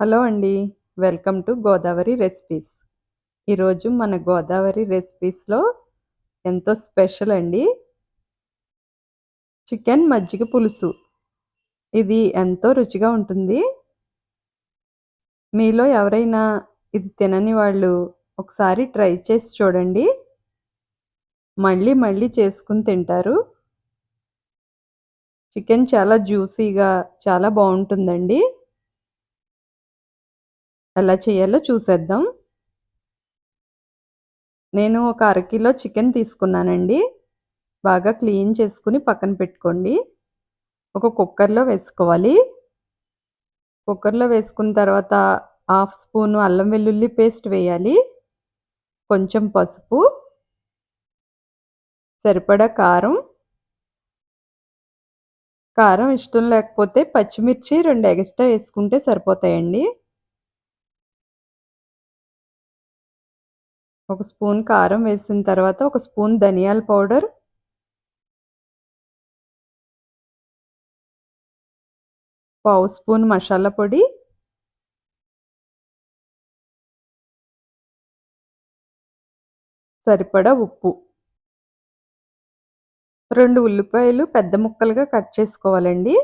Hello అండి. Welcome to Godavari recipes. ఈరోజు మన గోదావరి రెసిపీస్‌లో ఎంతో స్పెషల్ అండి. చికెన్ మజ్జిగ పులుసు. ఇది ఎంతో రుచిగా ఉంటుంది. మీలో ఎవరైనా ఇది తినని వాళ్ళు ఒకసారి ట్రై చేసి చూడండి. మళ్ళీ మళ్ళీ చేసుకుని తింటారు. చికెన్ చాలా జ్యూసీగా చాలా బాగుంటుందండి ఎలా చేయాలో చూసేద్దాం. నేను ఒక అరకిలో చికెన్ తీసుకున్నానండి. బాగా క్లీన్ చేసుకుని పక్కన పెట్టుకోండి. ఒక కుక్కర్‌లో వేసుకోవాలి. కుక్కర్‌లో వేసుకున్న తర్వాత హాఫ్ స్పూను అల్లం వెల్లుల్లి పేస్ట్ వేయాలి. కొంచెం పసుపు. సరిపడా కారం. కారం ఇష్టం లేకపోతే పచ్చిమిర్చి రెండు ఎగస్ట్రా వేసుకుంటే సరిపోతాయండి. ఒక స్పూన్ కారం వేసిన తర్వాత ఒక స్పూన్ ధనియాల పౌడర్. పావు స్పూన్ మసాలా పొడి. సరిపడా ఉప్పు. రెండు ఉల్లిపాయలు పెద్ద ముక్కలుగా కట్ చేసుకోవాలండి.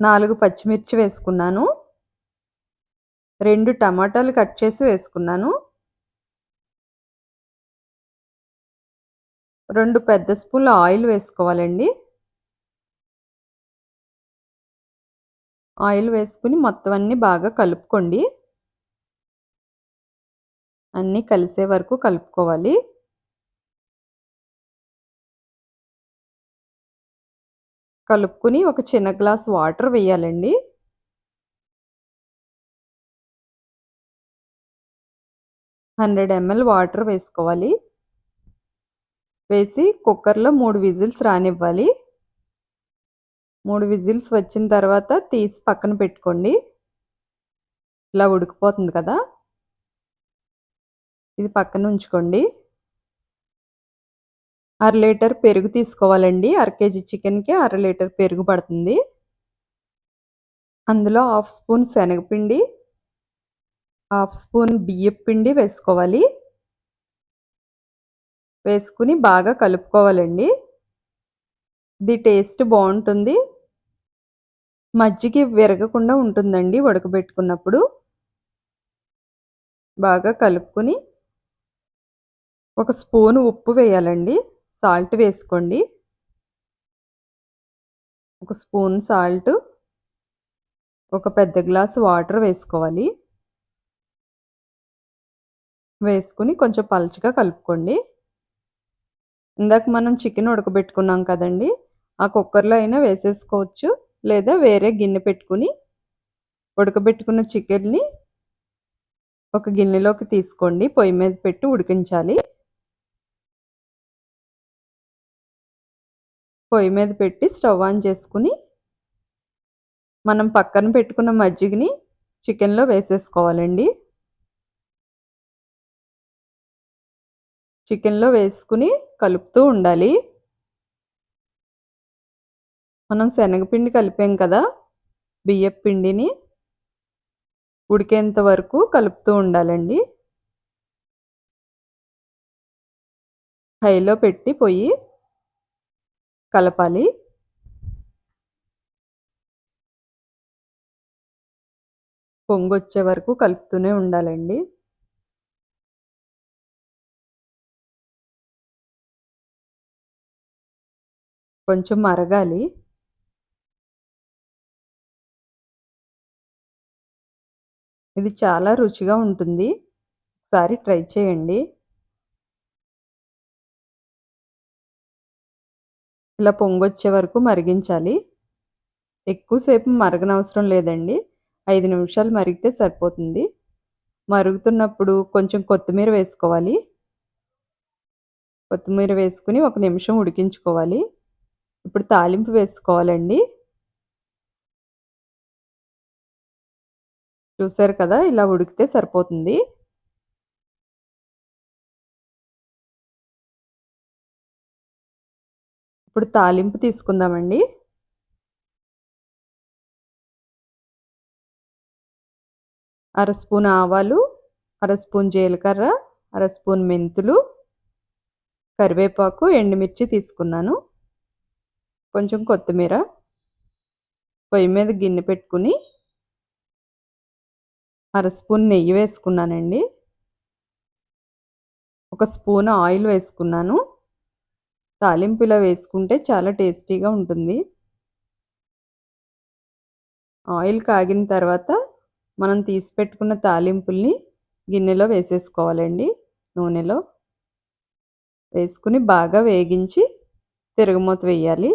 నాలుగు పచ్చిమిర్చి వేసుకున్నాను. రెండు టమాటాలు కట్ చేసి వేసుకున్నాను. రెండు పెద్ద స్పూన్‌ల ఆయిల్ వేసుకోవాలండి. ఆయిల్ వేసుకుని మొత్తం అన్నీ బాగా కలుపుకోండి. అన్నీ కలిసే వరకు కలుపుకోవాలి. కలుపుకొని ఒక చిన్న గ్లాస్ వాటర్ వేయాలండి. హండ్రెడ్ ఎంఎల్ వాటర్ వేసుకోవాలి. వేసి కుక్కర్‌లో మూడు విజిల్స్ రానివ్వాలి. మూడు విజిల్స్ వచ్చిన తర్వాత తీసి పక్కన పెట్టుకోండి. ఇలా ఉడికిపోతుంది కదా! ఇది పక్కన ఉంచుకోండి. అర లీటర్ పెరుగు తీసుకోవాలండి. అర కేజీ చికెన్‌కి అర లీటర్ పెరుగు పడుతుంది. అందులో హాఫ్ స్పూన్ శనగపిండి, హాఫ్ స్పూన్ బియ్యం పిండి వేసుకోవాలి. వేసుకుని బాగా కలుపుకోవాలండి. ఇది టేస్ట్ బాగుంటుంది మజ్జిగ విరగకుండా ఉంటుందండి ఉడకబెట్టుకున్నప్పుడు. బాగా కలుపుకొని ఒక స్పూన్ ఉప్పు వేయాలండి. సాల్ట్ వేసుకోండి. ఒక స్పూన్ సాల్ట్. ఒక పెద్ద గ్లాస్ వాటర్ వేసుకోవాలి. వేసుకొని కొంచెం పలచగా కలుపుకోండి. ఇందాక మనం చికెన్ ఉడకబెట్టుకున్నాం కదండి ఆ కుక్కర్‌లో అయినా వేసేసుకోవచ్చు. లేదా వేరే గిన్నె పెట్టుకొని ఉడకబెట్టుకున్న చికెన్‌ని ఒక గిన్నెలోకి తీసుకోండి. పొయ్యి మీద పెట్టి ఉడికించాలి. పొయ్యి మీద పెట్టి స్టవ్ ఆన్ చేసుకుని మనం పక్కన పెట్టుకున్న మజ్జిగని చికెన్‌లో వేసేసుకోవాలండి. చికెన్‌లో వేసుకుని కలుపుతూ ఉండాలి. మనం శనగపిండి కలిపాం కదా! బియ్యపు పిండిని ఉడికేంత వరకు కలుపుతూ ఉండాలండి. హైలో పెట్టి పొయ్యి కలపాలి. పొంగొచ్చే వరకు కలుపుతూనే ఉండాలండి. కొంచెం మరగాలి. ఇది చాలా రుచిగా ఉంటుంది. ఒకసారి ట్రై చేయండి. ఇలా పొంగొచ్చే వరకు మరిగించాలి. ఎక్కువసేపు మరగనవసరం లేదండి. ఐదు నిమిషాలు మరిగితే సరిపోతుంది. మరుగుతున్నప్పుడు కొంచెం కొత్తిమీర వేసుకోవాలి. కొత్తిమీర వేసుకొని ఒక నిమిషం ఉడికించుకోవాలి. ఇప్పుడు తాలింపు వేసుకోవాలండి. చూసారు కదా! ఇలా ఉడికితే సరిపోతుంది. ఇప్పుడు తాలింపు తీసుకుందామండి. అర స్పూన్ ఆవాలు అర స్పూన్ జీలకర్ర అర స్పూన్ మెంతులు కరివేపాకు ఎండుమిర్చి తీసుకున్నాను కొంచెం కొత్తిమీర పొయ్యి మీద గిన్నె పెట్టుకుని అర స్పూన్ నెయ్యి వేసుకున్నానండి. ఒక స్పూన్ ఆయిల్ వేసుకున్నాను. తాలింపులో వేసుకుంటే చాలా టేస్టీగా ఉంటుంది. ఆయిల్ కాగిన తర్వాత మనం తీసి పెట్టుకున్న తాలింపుల్ని గిన్నెలో వేసేసుకోవాలండి నూనెలో. వేసుకుని బాగా వేగించి తిరగమూత వేయాలి.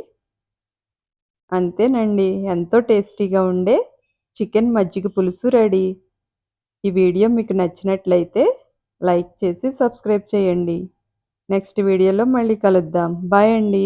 అంతేనండి. ఎంతో టేస్టీగా ఉండే చికెన్ మజ్జిగ పులుసు రెడీ. ఈ వీడియో మీకు నచ్చినట్లయితే లైక్ చేసి సబ్స్క్రైబ్ చేయండి. నెక్స్ట్ వీడియోలో మళ్ళీ కలుద్దాం. బాయ్ అండి.